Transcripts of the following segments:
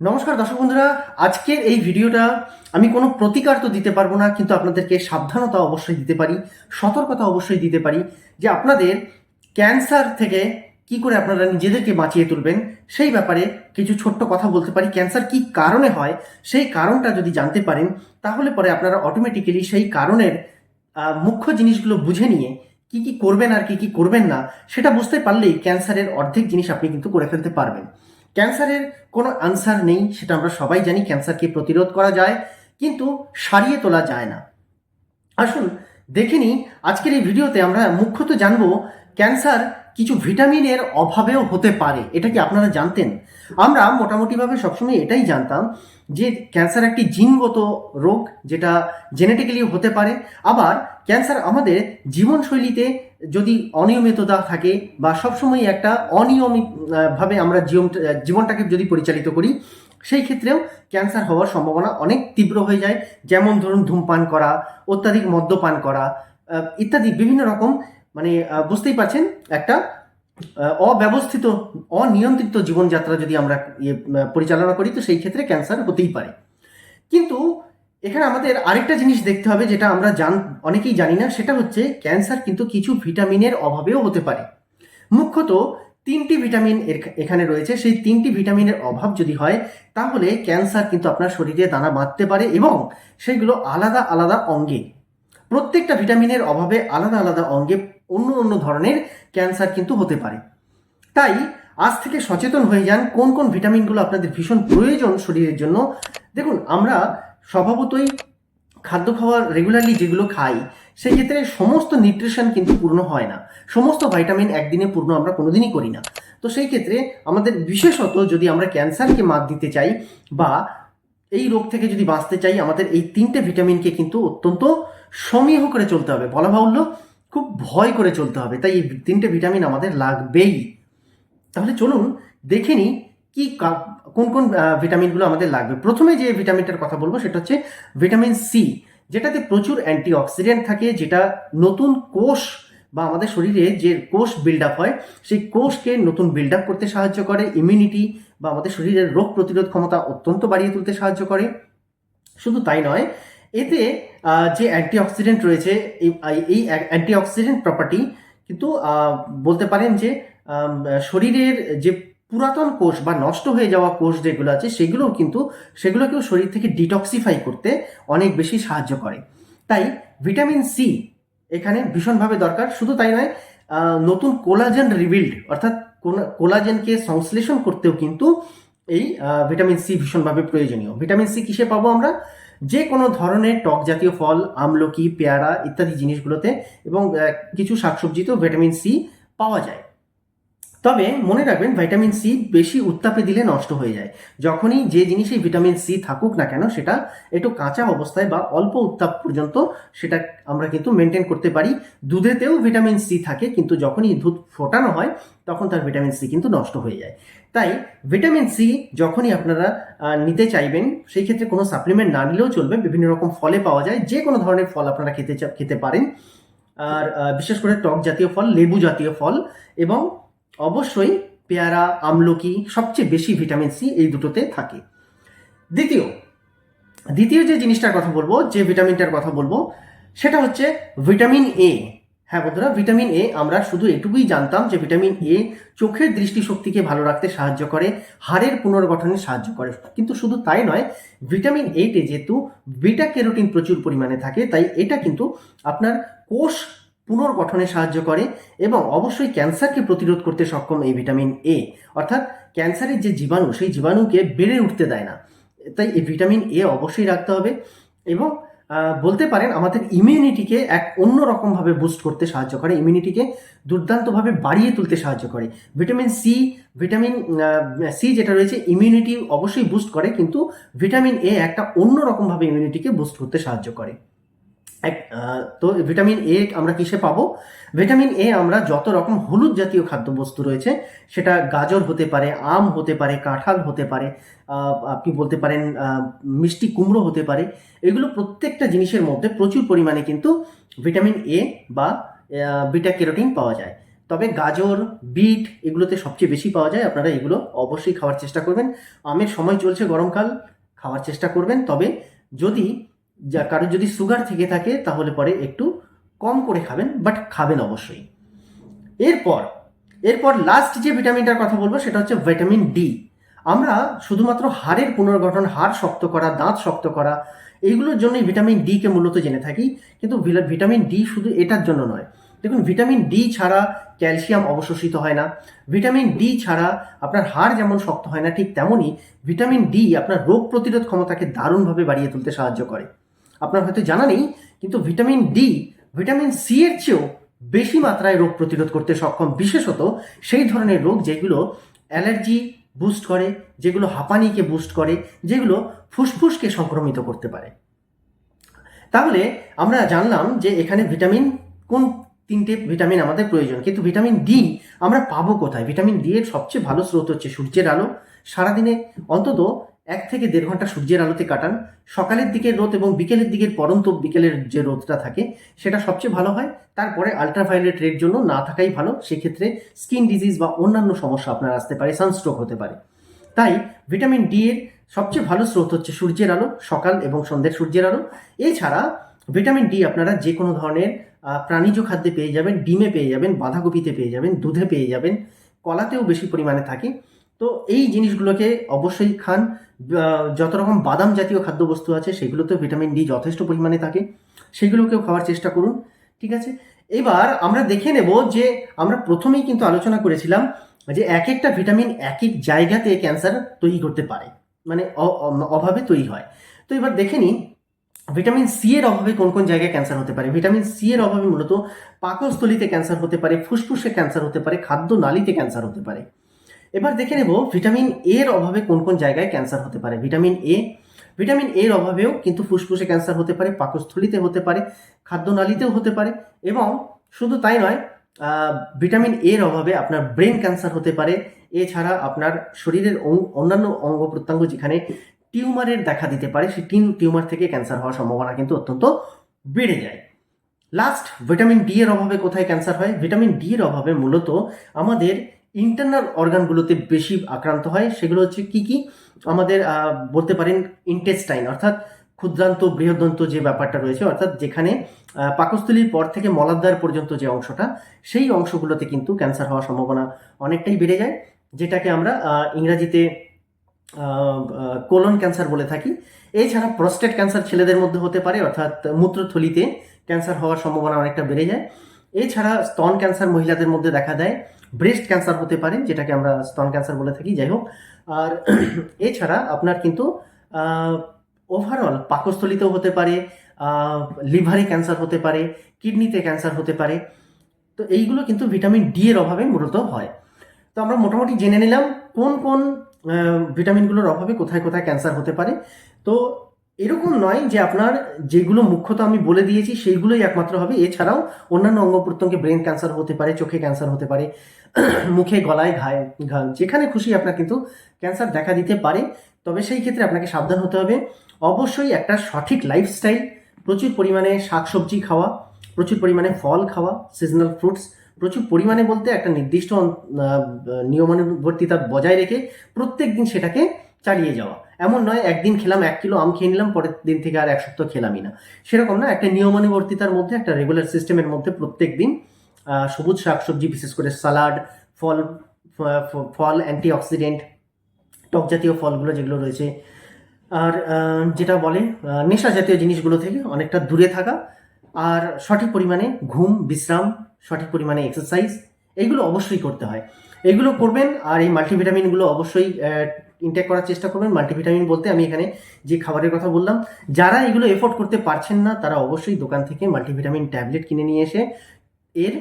নমস্কার দর্শক বন্ধুরা, আজকের এই ভিডিওটা আমি কোনো প্রতিকার তো দিতে পারব না, কিন্তু আপনাদেরকে সাবধানতা অবশ্যই দিতে পারি, সতর্কতা অবশ্যই দিতে পারি যে আপনাদের ক্যান্সার থেকে কি করে আপনারা নিজেদেরকে বাঁচিয়ে তুলবেন, সেই ব্যাপারে কিছু ছোট্ট কথা বলতে পারি। ক্যান্সার কি কারণে হয়, সেই কারণটা যদি জানতে পারেন, তাহলে পরে আপনারা অটোমেটিক্যালি সেই কারণের মুখ্য জিনিসগুলো বুঝে নিয়ে কি কি করবেন আর কি কি করবেন না, সেটা বুঝতে পারলেই ক্যান্সারের অর্ধেক জিনিস আপনি কিন্তু করে ফেলতে পারবেন। ক্যান্সারের কোনো আনসার নেই, সেটা আমরা সবাই জানি ক্যান্সারকে প্রতিরোধ করা যায়, কিন্তু সারিয়ে তোলা যায় না। আসুন দেখে নিই, আজকের এই ভিডিওতে আমরা মুখ্যত জানব ক্যান্সার কিছু ভিটামিনের অভাবেও হতে পারে, এটা কি আপনারা জানতেন? আমরা মোটামুটিভাবে সবসময় এটাই জানতাম যে ক্যান্সার একটি জিনগত রোগ যেটা জেনেটিক্যালি হতে পারে, আবার ক্যান্সার আমাদের জীবনশৈলীতে যদি অনিয়মিততা থাকে বা সবসময় একটা অনিয়মিতভাবে আমরা জীবন, জীবনটাকে যদি পরিচালিত করি, সেই ক্ষেত্রেও ক্যান্সার হওয়ার সম্ভাবনা অনেক তীব্র হয়ে যায়। যেমন ধরুন ধূমপান করা, অত্যাধিক মদ্যপান করা ইত্যাদি বিভিন্ন রকম মানে বুঝতেই পারছেন একটা অব্যবস্থিত অনিয়ন্ত্রিত জীবনযাত্রা যদি আমরা ইয়ে, পরিচালনা করি তো সেই ক্ষেত্রে ক্যান্সার হতেই পারে। কিন্তু এখানে আমাদের আরেকটা জিনিস দেখতে হবে যেটা আমরা জান অনেকেই জানি না সেটা হচ্ছে ক্যান্সার কিন্তু কিছু ভিটামিনের অভাবেও হতে পারে। মুখ্যত তিনটি ভিটামিন এখানে রয়েছে সেই তিনটি ভিটামিনের অভাব যদি হয় তাহলে ক্যান্সার কিন্তু আপনার শরীরে দানা বাঁধতে পারে এবং সেগুলো আলাদা আলাদা অঙ্গে প্রত্যেকটা ভিটামিনের অভাবে আলাদা আলাদা অঙ্গে অন্য অন্য ধরনের ক্যান্সার কিন্তু হতে পারে। তাই আজ থেকে সচেতন হয়ে যান কোন কোন ভিটামিনগুলো আপনাদের ভীষণ প্রয়োজন শরীরের জন্য। দেখুন, আমরা স্বভাবতই খাদ্য খাওয়ার রেগুলারলি যেগুলো খাই সেই ক্ষেত্রে সমস্ত নিউট্রিশন কিন্তু পূর্ণ হয় না। সমস্ত ভাইটামিন একদিনে পূর্ণ আমরা কোনোদিনই করি না। তো সেই ক্ষেত্রে আমাদের বিশেষত যদি আমরা ক্যান্সারকে মাত দিতে চাই বা এই রোগ থেকে যদি বাঁচতে চাই, আমাদের এই তিনটে ভিটামিনকে কিন্তু অত্যন্ত সমীহ করে চলতে হবে। বলা বাহুল্য খুব ভয় করে চলতে হবে, তাই এই তিনটে ভিটামিন আমাদের লাগবেই। তাহলে চলুন দেখে নিই কি কোন কোন ভিটামিনগুলো আমাদের লাগবে। প্রথমে যে ভিটামিনটার কথা বলব সেটা হচ্ছে ভিটামিন সি, যেটাতে প্রচুর অ্যান্টিঅক্সিডেন্ট থাকে, যেটা নতুন কোষ বা আমাদের শরীরে যে কোষ বিল্ড আপ হয়, সেই কোষকে নতুন বিল্ড আপ করতে সাহায্য করে ইমিউনিটি বা আমাদের শরীরের রোগ প্রতিরোধ ক্ষমতা অত্যন্ত বাড়িয়ে তুলতে সাহায্য করে। শুধু তাই নয় এতে যে অ্যান্টিঅক্সিডেন্ট রয়েছে, এই অ্যান্টিঅক্সিডেন্ট প্রপার্টি কিন্তু বলতে পারেন যে শরীরের যে পুরাতন কোষ বা নষ্ট হয়ে যাওয়া কোষ যেগুলো আছে, সেগুলোও কিন্তু, সেগুলোকেও শরীর থেকে ডিটক্সিফাই করতে অনেক বেশি সাহায্য করে। তাই ভিটামিন সি এখানে ভীষণভাবে দরকার। শুধু তাই নয় নতুন কোলাজেন রিবিল্ড অর্থাৎ কোলাজেনকে সংশ্লেষণ করতেও কিন্তু এই ভিটামিন সি ভীষণভাবে প্রয়োজনীয়। ভিটামিন সি কিসে পাবো আমরা? যে কোনো ধরনের টক জাতীয় ফল, আমলকি, পেয়ারা ইত্যাদি জিনিসগুলোতে এবং কিছু শাকসবজিতেও ভিটামিন সি পাওয়া যায়। তবে মনে রাখবেন ভিটামিন সি বেশি উত্তাপে দিলে নষ্ট হয়ে যায়। যখনই যে জিনিসে ভিটামিন সি থাকুক না কেন, সেটা একটু কাঁচা অবস্থায় বা অল্প উত্তাপ পর্যন্ত সেটা আমরা কিন্তু মেনটেন করতে পারি। দুধেতেও ভিটামিন সি থাকে, কিন্তু যখনই দুধ ফোটানো হয়, তখন তার ভিটামিন সি কিন্তু নষ্ট হয়ে যায়। তাই ভিটামিন সি যখনই আপনারা নিতে চাইবেন, সেই ক্ষেত্রে কোনো সাপ্লিমেন্ট না নিলেও চলবে। বিভিন্ন রকম ফলে পাওয়া যায়। যে কোনো ধরনের ফল আপনারা খেতে খেতে পারেন। আর বিশেষ করে টক জাতীয় ফল, লেবু জাতীয় ফল এবং অবশ্যই পেয়ারা, আমলকি, সবচেয়ে বেশি ভিটামিন সি এই দুটোতে থাকে। দ্বিতীয় দ্বিতীয় যে জিনিসটার কথা বলব, যে ভিটামিনটার কথা বলব, সেটা হচ্ছে ভিটামিন এ। হ্যাঁ বন্ধুরা, ভিটামিন এ আমরা শুধু এটুকুই জানতাম যে ভিটামিন এ চোখের দৃষ্টিশক্তিকে ভালো রাখতে সাহায্য করে, হাড়ের পুনর্গঠনে সাহায্য করে। কিন্তু শুধু তাই নয়, ভিটামিন এইটে যেহেতু বিটা ক্যারোটিন প্রচুর পরিমাণে থাকে, তাই এটা কিন্তু আপনার কোষ পুনর্গঠনে সাহায্য করে এবং অবশ্যই ক্যান্সারকে প্রতিরোধ করতে সক্ষম এই ভিটামিন এ অর্থাৎ ক্যান্সারের যে জীবাণু, সেই জীবাণুকে বেড়ে উঠতে দেয় না। তাই এই ভিটামিন এ অবশ্যই রাখতে হবে এবং বলতে পারেন আমাদের ইমিউনিটিকে এক অন্য রকমভাবে বুস্ট করতে সাহায্য করে ইমিউনিটিকে দুর্দান্তভাবে বাড়িয়ে তুলতে সাহায্য করে। ভিটামিন সি ভিটামিন সি যেটা রয়েছে ইমিউনিটি অবশ্যই বুস্ট করে, কিন্তু ভিটামিন এ একটা অন্য রকমভাবে ইমিউনিটিকে বুস্ট করতে সাহায্য করে। এক- তো ভিটামিন এ আমরা কিসে পাবো? ভিটামিন এ আমরা যত রকম হলুদ জাতীয় খাদ্যবস্তু রয়েছে, সেটা গাজর হতে পারে, আম হতে পারে, কাঁঠাল হতে পারে আপনি বলতে পারেন মিষ্টি কুমড়ো হতে পারে, এগুলো প্রত্যেকটা জিনিসের মধ্যে প্রচুর পরিমাণে কিন্তু ভিটামিন এ বা বিটা ক্যারোটিন পাওয়া যায়। তবে গাজর, বিট এগুলোতে সবচেয়ে বেশি পাওয়া যায়, আপনারা এগুলো অবশ্যই খাওয়ার চেষ্টা করবেন। আমের সময় চলছে গরমকাল, খাওয়ার চেষ্টা করবেন। তবে যদি যা কারোর যদি সুগার থেকে থাকে, তাহলে পরে একটু কম করে খাবেন বাট খাবেন অবশ্যই। এরপর এরপর লাস্ট যে ভিটামিনটার কথা বলব, সেটা হচ্ছে ভিটামিন ডি আমরা শুধুমাত্র হাড়ের পুনর্গঠন, হাড় শক্ত করা, দাঁত শক্ত করা, এইগুলোর জন্যই ভিটামিন ডি কে মূলত জেনে থাকি। কিন্তু ভিটামিন ডি শুধু এটার জন্য নয়। দেখুন ভিটামিন ডি ছাড়া ক্যালসিয়াম অবশোষিত হয় না। ভিটামিন ডি ছাড়া আপনার হাড় যেমন শক্ত হয় না, ঠিক তেমনই ভিটামিন ডি আপনার রোগ প্রতিরোধ ক্ষমতাকে দারুণভাবে বাড়িয়ে তুলতে সাহায্য করে। আপনার হয়তো জানা নেই, কিন্তু ভিটামিন ডি, ভিটামিন সি এর চেয়েও বেশি মাত্রায় রোগ প্রতিরোধ করতে সক্ষম, বিশেষত সেই ধরনের রোগ যেগুলো অ্যালার্জি বুস্ট করে, যেগুলো হাঁপানিকে বুস্ট করে, যেগুলো ফুসফুসকে সংক্রমিত করতে পারে। তাহলে আমরা জানলাম যে এখানে ভিটামিন, কোন তিনটে ভিটামিন আমাদের প্রয়োজন, কিন্তু ভিটামিন ডি আমরা পাবো কোথায়? ভিটামিন ডি এর সবচেয়ে ভালো স্রোত হচ্ছে সূর্যের আলো। সারাদিনে অন্তত এক থেকে দেড় ঘণ্টা সূর্যের আলোতে কাটান। সকালের দিকের রোদ এবং বিকেলের দিকের পরন্ত বিকেলের যে রোদটা থাকে, সেটা সবচেয়ে ভালো হয়। তারপরে আলট্রাভায়োলেট রেড জন্য না থাকাই ভালো। সেক্ষেত্রে স্কিন ডিজিজ বা অন্যান্য সমস্যা আপনার আসতে পারে সানস্ট্রোক হতে পারে। তাই ভিটামিন ডি এর সবচেয়ে ভালো স্রোত হচ্ছে সূর্যের আলো, সকাল এবং সন্ধ্যের সূর্যের আলো। এছাড়া ভিটামিন ডি আপনারা যে কোনো ধরনের প্রাণীজ খাদ্যে পেয়ে যাবেন, ডিমে পেয়ে যাবেন, বাঁধাকপিতে পেয়ে যাবেন, দুধে পেয়ে যাবেন, কলাতেও বেশি পরিমাণে থাকে। তো এই জিনিসগুলোকে অবশ্যই খান। যত রকম বাদাম জাতীয় খাদ্যবস্তু আছে, সেগুলোতেও ভিটামিন ডি যথেষ্ট পরিমাণে থাকে। সেগুলোকেও খাওয়ার চেষ্টা করুন, ঠিক আছে? এবার আমরা দেখে নেব যে আমরা প্রথমেই কিন্তু আলোচনা করেছিলাম যে এক একটা ভিটামিন এক এক জায়গাতে ক্যান্সার তৈরি করতে পারে মানে অভাবে তৈরি হয়। তো এবার দেখে নিন, ভিটামিন সি এর অভাবে কোন কোন জায়গায় ক্যান্সার হতে পারে? ভিটামিন সি এর অভাবে মূলত পাকস্থলিতে ক্যান্সার হতে পারে, ফুসফুসে ক্যান্সার হতে পারে খাদ্য নালীতে ক্যান্সার হতে পারে। এবার দেখে নেব ভিটামিন এর অভাবে কোন কোন জায়গায় ক্যান্সার হতে পারে। ভিটামিন এ ভিটামিন এর অভাবেও কিন্তু ফুসফুসে ক্যান্সার হতে পারে, পাকস্থলিতে হতে পারে, খাদ্যনালীতেও হতে পারে এবং শুধু তাই নয় ভিটামিন এর অভাবে আপনার ব্রেন ক্যান্সার হতে পারে। এছাড়া আপনার শরীরের অন্যান্য অঙ্গ প্রত্যঙ্গ যেখানে টিউমারের দেখা দিতে পারে, সেই টিউ- টিউমার থেকে ক্যান্সার হওয়ার সম্ভাবনা কিন্তু অত্যন্ত বেড়ে যায়। লাস্ট ভিটামিন ডি এর অভাবে কোথায় ক্যান্সার হয়? ভিটামিন ডি এর অভাবে মূলত আমাদের ইন্টারনাল অর্গানগুলোতে বেশি আক্রান্ত হয়, সেগুলো হচ্ছে কি কি? আমাদের বলতে পারেন ইন্টেস্টাইন অর্থাৎ ক্ষুদ্রান্ত বৃহদন্ত যে ব্যাপারটা রয়েছে, অর্থাৎ যেখানে পাকস্থলীর পর থেকে মলাদ্বার পর্যন্ত যে অংশটা, সেই অংশগুলোতে কিন্তু ক্যান্সার হওয়ার সম্ভাবনা অনেকটাই বেড়ে যায়, যেটাকে আমরা ইংরাজিতে কোলন ক্যান্সার বলে থাকি। এছাড়া প্রস্টেট ক্যান্সার ছেলেদের মধ্যে হতে পারে, অর্থাৎ মূত্রথলিতে ক্যান্সার হওয়ার সম্ভাবনা অনেকটা বেড়ে যায়। এছাড়া স্তন ক্যান্সার মহিলাদের মধ্যে দেখা দেয়, ব্রেস্ট ক্যান্সার হতে পারে, যেটাকে আমরা স্তন ক্যান্সার বলে থাকি, যাই হোক। আর এছাড়া আপনার কিন্তু ওভারঅল পাকস্থলিতেও হতে পারে লিভারে ক্যান্সার হতে পারে, কিডনিতে ক্যান্সার হতে পারে। তো এইগুলো কিন্তু ভিটামিন ডি এর অভাবে মূলত হয়। তো আমরা মোটামুটি জেনে নিলাম কোন কোন ভিটামিনগুলোর অভাবে কোথায় কোথায় ক্যান্সার হতে পারে। তো এরকম নয় যে আপনার যেগুলো মুখ্যত আমি বলে দিয়েছি, সেইগুলোই একমাত্র হবে। এছাড়াও অন্যান্য অঙ্গ প্রত্যঙ্গে ব্রেন ক্যান্সার হতে পারে, চোখে ক্যান্সার হতে পারে, মুখে গলায় ঘায়ে ঘা যেখানে খুশি আপনার কিন্তু ক্যান্সার দেখা দিতে পারে। তবে সেই ক্ষেত্রে আপনাকে সাবধান হতে হবে। অবশ্যই একটা সঠিক লাইফস্টাইল প্রচুর পরিমাণে শাকসবজি খাওয়া, প্রচুর পরিমাণে ফল খাওয়া সিজনাল ফ্রুটস প্রচুর পরিমাণে বলতে একটা নির্দিষ্ট নিয়মানুবর্তিতা বজায় রেখে প্রত্যেক দিন সেটাকে চালিয়ে যাওয়া। এমন নয়, একদিন খেলাম এক কিলো আম খেয়ে নিলাম, পরের দিন থেকে আর এক সপ্তাহ খেলামই না। সেরকম না, একটা নিয়মানুবর্তিতার মধ্যে, একটা রেগুলার সিস্টেমের মধ্যে প্রত্যেক দিন সবুজ শাকসবজি, বিশেষ করে সালাড, ফল ফল অ্যান্টিঅক্সিডেন্ট টক জাতীয় ফলগুলো যেগুলো রয়েছে। আর যেটা বলে নেশা জাতীয় জিনিসগুলো থেকে অনেকটা দূরে থাকা। আর সঠিক পরিমাণে ঘুম, বিশ্রাম, সঠিক পরিমাণে এক্সারসাইজ এইগুলো অবশ্যই করতে হয়। এগুলো করবেন আর এই মাল্টিভিটামিনগুলো অবশ্যই ইনটেক করার চেষ্টা করবেন। মাল্টিভিটামিন বলতে আমি এখানে যে খাবারের কথা বললাম, যারা এগুলো এফোর্ড করতে পারছেন না, তারা অবশ্যই দোকান থেকে মাল্টিভিটামিন ট্যাবলেট কিনে নিয়ে এসে এর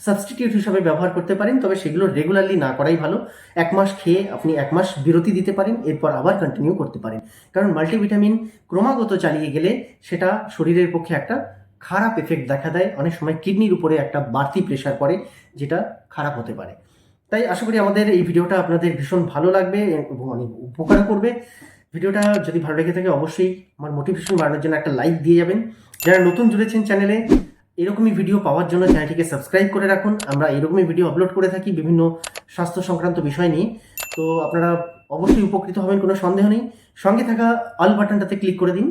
সাবস্টিটিউট হিসাবে ব্যবহার করতে পারেন। তবে সেগুলো রেগুলারলি না করাই ভালো। এক মাস খেয়ে আপনি এক মাস বিরতি দিতে পারেন, এরপর আবার কন্টিনিউ করতে পারেন। কারণ মাল্টিভিটামিন ক্রমাগত চালিয়ে গেলে সেটা শরীরের পক্ষে একটা খারাপ এফেক্ট দেখা দেয়। অনেক সময় কিডনির উপরে একটা বাড়তি প্রেশার পড়ে, যেটা খারাপ হতে পারে। তাই আশা করি আমাদের এই ভিডিওটা আপনাদের ভীষণ ভালো লাগবে এবং অনেক উপকার করবে। ভিডিওটা যদি ভালো লেগে থাকে অবশ্যই আমার মোটিভেশন বাড়ানোর জন্য একটা লাইক দিয়ে যাবেন। যারা নতুন জুড়েছেন চ্যানেলে এরকমই ভিডিও পাওয়ার জন্য চ্যানেলটিকে সাবস্ক্রাইব করে রাখুন। আমরা এরকমই ভিডিও আপলোড করে থাকি বিভিন্ন স্বাস্থ্য সংক্রান্ত বিষয় নিয়ে। তো আপনারা অবশ্যই উপকৃত হবেন, কোনো সন্দেহ নেই। সঙ্গে থাকা অল বাটনটাতে ক্লিক করে দিন।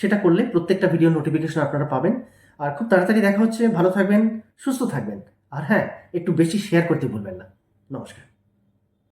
সেটা করলে প্রত্যেকটা ভিডিও নোটিফিকেশন আপনারা পাবেন। আর খুব তাড়াতাড়ি দেখা হচ্ছে। ভালো থাকবেন, সুস্থ থাকবেন। আর হ্যাঁ একটু বেশি শেয়ার করতে ভুলবেন না। নমস্কার।